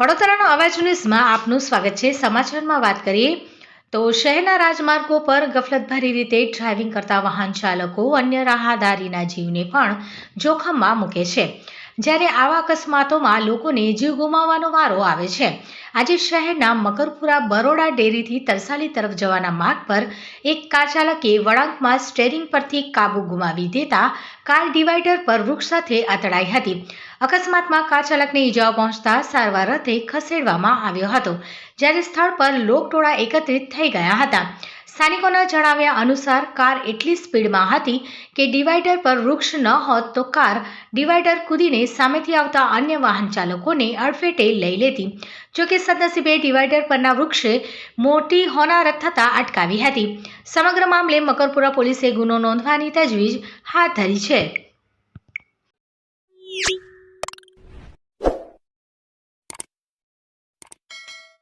વડોદરાનો અવાજ ન્યૂઝમાં આપનું સ્વાગત છે. સમાચારમાં વાત કરીએ તો શહેરના રાજમાર્ગો પર ગફલતભરી રીતે ડ્રાઇવિંગ કરતા વાહન ચાલકો અન્ય રાહદારીના જીવને પણ જોખમમાં મૂકે છે. જ્યારે આવા અકસ્માતોમાં લોકોને જીવ ગુમાવવાનો વારો આવે છે. આજે શહેરના મકરપુરા બરોડા ડેરીથી તરસાલી તરફ જવાના માર્ગ પર એક કાર ચાલકે વળાંકમાં સ્ટેરિંગ પરથી કાબુ ગુમાવી દેતા કાર ડિવાઈડર પર વૃક્ષ સાથે અથડાઈ હતી. અકસ્માતમાં કાર ચાલકને ઈજાઓ પહોંચતા સારવાર અર્થે ખસેડવામાં આવ્યો હતો, જ્યારે સ્થળ પર લોકટોળા એકત્રિત થઈ ગયા હતા. સ્થાનિકોના જણાવ્યા અનુસાર કાર એટલી સ્પીડમાં હતી કે ડિવાઈડર પર વૃક્ષ ન હોત તો કાર ડિવાઈડર કૂદીને સામેથી આવતા અન્ય વાહન ચાલકોને અડફેટે લઈ લેતી. જોકે સદનસીબે ડિવાઈડર પરના વૃક્ષે મોટી હોનારત થતાં અટકાવી હતી. સમગ્ર મામલે મકરપુરા પોલીસે ગુનો નોંધવાની તજવીજ હાથ ધરી છે.